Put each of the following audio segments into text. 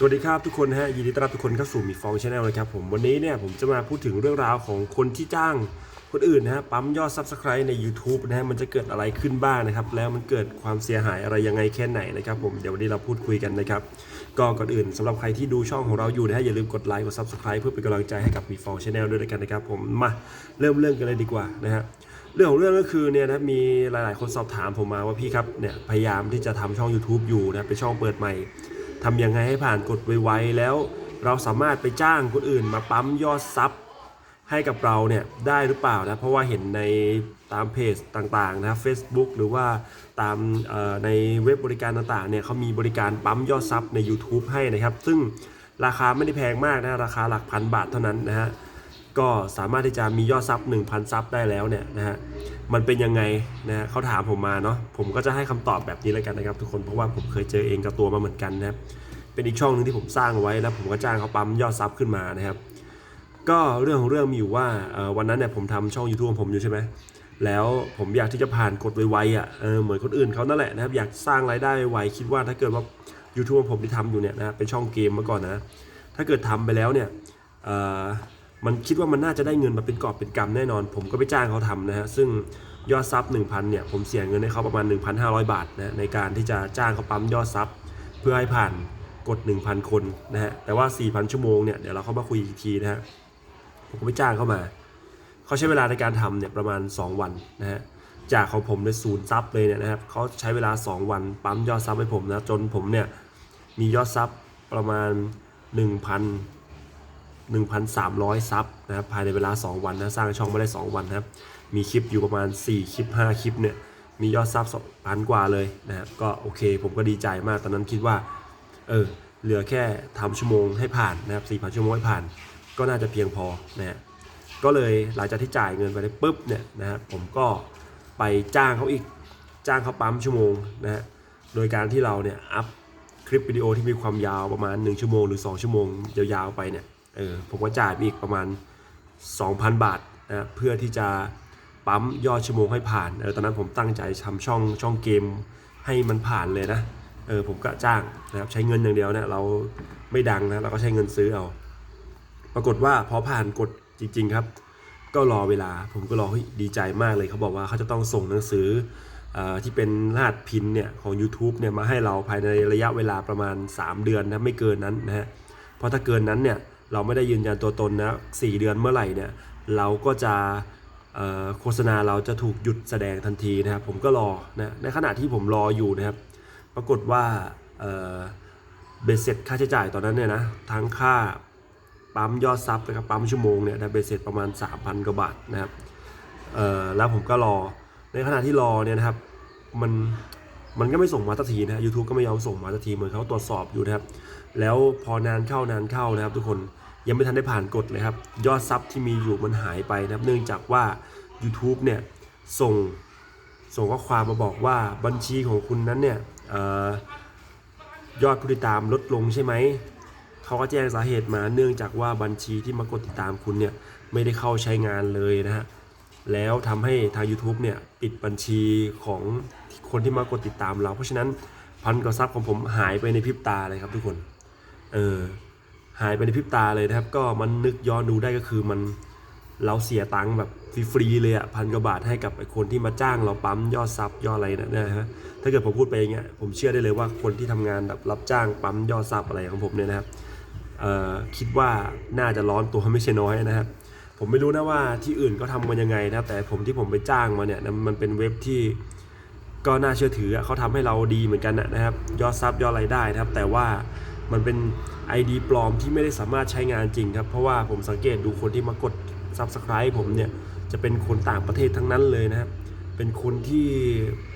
สวัสดีครับทุกคนฮะยินดีต้อนรับทุกคนเข้าสู่มีฟองชาแนลนะครับผมวันนี้เนี่ยผมจะมาพูดถึงเรื่องราวของคนที่จ้างคนอื่นนะฮะปั๊มยอด Subscribe ใน YouTube นะฮะมันจะเกิดอะไรขึ้นบ้างนะครับ แล้วมันเกิดความเสียหายอะไรยังไงแค่ไหนนะครับผมเดี๋ยววันนี้เราพูดคุยกันนะครับก็ก่อนอื่นสำหรับใครที่ดูช่องของเราอยู่นะฮะอย่าลืมกดไลค์กด Subscribe เพื่อเป็นกำลังใจให้กับมีฟองชาแนลด้วยกันนะครับผมมาเริ่มเรื่องกันเลยดีกว่านะฮะเรื่องของเรื่องก็คือเนี่ยนะมีหลาย ๆ คนสอบถามผมมาว่าพี่ครับเนี่ยพยายามที่จะทำช่อง YouTube อยู่นะเป็นช่องเปิดใหม่ ทำยังไงให้ผ่านกดไวๆแล้ว เราสามารถไปจ้างคนอื่นมาปั๊มยอดซับให้กับเราเนี่ยได้หรือเปล่านะเพราะว่าเห็นในตามเพจต่างๆนะ Facebook หรือว่าตามในเว็บบริการต่างๆเนี่ยเขามีบริการปั๊มยอดซับใน YouTube ให้นะครับ ซึ่งราคาไม่ได้แพงมากนะราคาหลักพันบาทเท่านั้นนะฮะก็สามารถที่จะมียอดซับ1,000ซับได้แล้วเนี่ยนะฮะ มันเป็นยังไงนะเขาถามผมมาเนาะผมก็จะให้คำตอบแบบนี้แล้วกันนะครับ ทุกคนเพราะว่าผมเคยเจอเองกับตัวมาเหมือนกันนะครับเป็นอีกช่องหนึ่งที่ผมสร้างเอาไว้แล้วผมก็จ้างเขาปั๊มยอดซับขึ้นมานะครับ ก็เรื่องของเรื่องมีอยู่ว่าวันนั้นเนี่ยผมทำช่อง YouTube ของผมอยู่ใช่ไหมแล้วผมอยากที่จะผ่านกดไวๆอะเออเหมือนคนอื่นเขานั่นแหละนะครับ อยากสร้างรายได้ไวคิดว่าถ้าเกิดว่า YouTube ของผมที่ทำอยู่เนี่ยนะเป็นช่องเกมเมื่อก่อนนะ ถ้าเกิดทำไปแล้วเนี่ย มันคิดว่ามันน่าจะได้เงินมาเป็นกอบเป็นกำแน่นอน ผมก็ไปจ้างเขาทำนะฮะซึ่งยอดซับ1,000เนี่ยผมเสียเงินให้เขาประมาณ 1,500 บาทนะในการที่จะจ้างเขาปั๊มยอดซับเพื่อให้ผ่านกด 1,000 คนนะฮะแต่ว่า 4,000 ชั่วโมงเนี่ยเดี๋ยวเราเข้ามาคุยอีกทีนะฮะผมก็ไปจ้างเข้ามาเขาใช้เวลาในการทำเนี่ยประมาณ 2 วันนะฮะจากของผมในศูนย์ซับเลยเนี่ยนะครับเขาใช้เวลา 2 วันปั๊มยอดซับให้ผมนะจนผมเนี่ยมียอดซับประมาณ 1,000 1,300 ซับนะครับภายในเวลา 2 วันนะสร้างช่องมาได้ 2 วันนะครับ มีคลิปอยู่ประมาณ 4 คลิป 5 คลิปเนี่ย มียอดซับพันกว่าเลยนะครับก็โอเค ผมก็ดีใจมากตอนนั้นคิดว่า เออ เหลือแค่ทำชั่วโมงให้ผ่านนะครับ4,000 ชั่วโมงให้ผ่าน ก็น่าจะเพียงพอนะฮะก็เลยหลังจากที่จ่ายเงินไปได้ปุ๊บเนี่ยนะครับผมก็ไปจ้างเขาอีกจ้างเขาปั๊มชั่วโมงนะฮะโดยการที่เราเนี่ยอัพคลิปวิดีโอที่มีความยาวประมาณ 1 ชั่วโมงหรือ 2 ชั่วโมงยาวๆไปเนี่ย เออผมก็จ่ายไปอีกประมาณ 2,000 บาทนะเพื่อที่จะปั๊มยอดชั่วโมงให้ผ่านเออตอนนั้นผมตั้งใจทำช่องช่องเกมให้มันผ่านเลยนะเออผมก็จ้างนะครับใช้เงินอย่างเดียวเนี่ยเราไม่ดังนะเราก็ใช้เงินซื้อเอา ปรากฏว่าพอผ่านกฎจริง ๆครับ ก็รอเวลาผมก็รอดีใจมากเลยเขาบอกว่าเขาจะต้องส่งหนังสือออที่เป็นรหัสพินเนี่ยของ YouTube เนี่ยมาให้เราภายในระยะเวลาประมาณ 3 เดือนนะไม่เกินนั้นนะฮะเพราะถ้าเกินนั้นเนี่ย เราไม่ได้ยืนยันตัวตนนะสเดือนเมื่อไหร่เนี่ยเราก็จะโฆษณาเราจะถูกหยุดแสดงทันทีนะครับ ผมก็รอนะในขณะที่ผมรออยู่นะครับ ปรากฏว่าเบสเสร็จค่าใช้จ่ายตอนนั้นเนี่ยนะทั้งค่าปั๊มยอดซับนะครับปั๊มชั่วโมงเนี่ยได้เบสเสร็จประมาณ 3,000กว่าบาทนะครับแล้วผมก็รอในขณะที่รอเนี่ยนะครับมัน มันก็ไม่ส่งมาสักทีนะ YouTube ก็ไม่ยอมส่งมาสักทีเหมือนเขาตรวจสอบอยู่นะครับ แล้วพอนานเข้านานเข้านะครับ ทุกคนยังไม่ทันได้ผ่านกฎเลยครับ ยอดซับที่มีอยู่มันหายไปนะครับ เนื่องจากว่า YouTube เนี่ยส่งส่งข้อความมาบอกว่าบัญชีของคุณนั้นเนี่ยออยอดผู้ติดตามลดลงใช่ไหม เขาก็แจ้งสาเหตุมาเนื่องจากว่าบัญชีที่มากดติดตามคุณเนี่ยไม่ได้เข้าใช้งานเลยนะฮะ แล้วทำให้ทาง YouTube เนี่ยปิดบัญชีของคนที่มากดติดตามเรา เพราะฉะนั้นพันกว่าซับของผมหายไปในพริบตาเลยครับทุกคน เออหายไปในพริบตาเลยนะครับ ก็มันนึกย้อนดูได้ก็คือมันเราเสียตังค์แบบฟรีๆเลยอะพันกว่าบาทให้กับไอ้คนที่มาจ้างเราปั๊มยอดซับยอดอะไรนะนะฮะถ้าเกิดผมพูดไปอย่างเงี้ยผมเชื่อได้เลยว่าคนที่ทำงานแบบรับจ้างปั๊มยอดซับอะไรของผมเนี่ยนะครับคิดว่าน่าจะร้อนตัวไม่ใช่น้อยนะครับ ผมไม่รู้นะว่าที่อื่นก็ทำกันยังไงนะแต่ผมที่ผมไปจ้างมาเนี่ยมันเป็นเว็บที่ก็น่าเชื่อถือเขาทำให้เราดีเหมือนกันนะครับ ยอดซับยอดรายได้นะครับ แต่ว่ามันเป็น ID ปลอมที่ไม่ได้สามารถใช้งานจริงครับ เพราะว่าผมสังเกตดูคนที่มากด Subscribe ผมเนี่ย จะเป็นคนต่างประเทศทั้งนั้นเลยนะครับ เป็นคนที่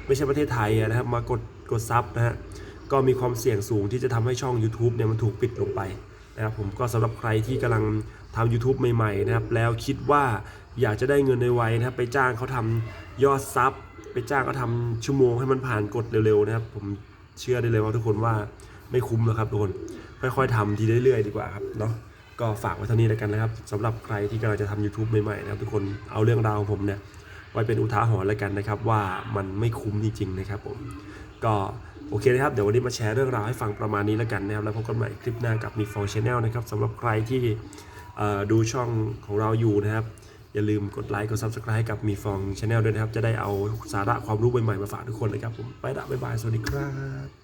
ไม่ใช่ประเทศไทยนะครับ มากดกดซับนะฮะก็มีความเสี่ยงสูงที่จะทำให้ช่อง YouTube เนี่ยมันถูกปิดลงไป นะครับผมก็สำหรับใครที่กำลังทำ YouTube ใหม่ๆนะครับแล้วคิดว่าอยากจะได้เงินในไวๆนะครับไปจ้างเขาทำยอดซับไปจ้างเขาทำชั่วโมงให้มันผ่านกดเร็วๆนะครับ ผมเชื่อได้เลยว่าทุกคนว่าไม่คุ้มหรอกครับทุกคนค่อยๆทำทีเรื่อยๆดีกว่าครับเนาะก็ฝากไว้เท่านี้แล้วกันนะครับสำหรับใครที่กำลังจะทำ YouTube ใหม่ๆนะครับทุกคนเอาเรื่องราวของผมเนี่ยไว้เป็นอุทาหรณ์แล้วกันนะครับ ว่ามันไม่คุ้มจริงๆนะครับผมก็ โอเคนะครับ เดี๋ยววันนี้มาแชร์เรื่องราวให้ฟังประมาณนี้แล้วกันนะครับ แล้วพบกันใหม่คลิปหน้ากับมีฟองชาแนลนะครับสำหรับใครที่ดูช่องของเราอยู่นะครับ อย่าลืมกดไลค์กด subscribe กับมีฟองชาแนลด้วยนะครับ จะได้เอาสาระความรู้ใหม่ๆมาฝากทุกคนเลยครับผมไปละบ๊ายบาย สวัสดีครับ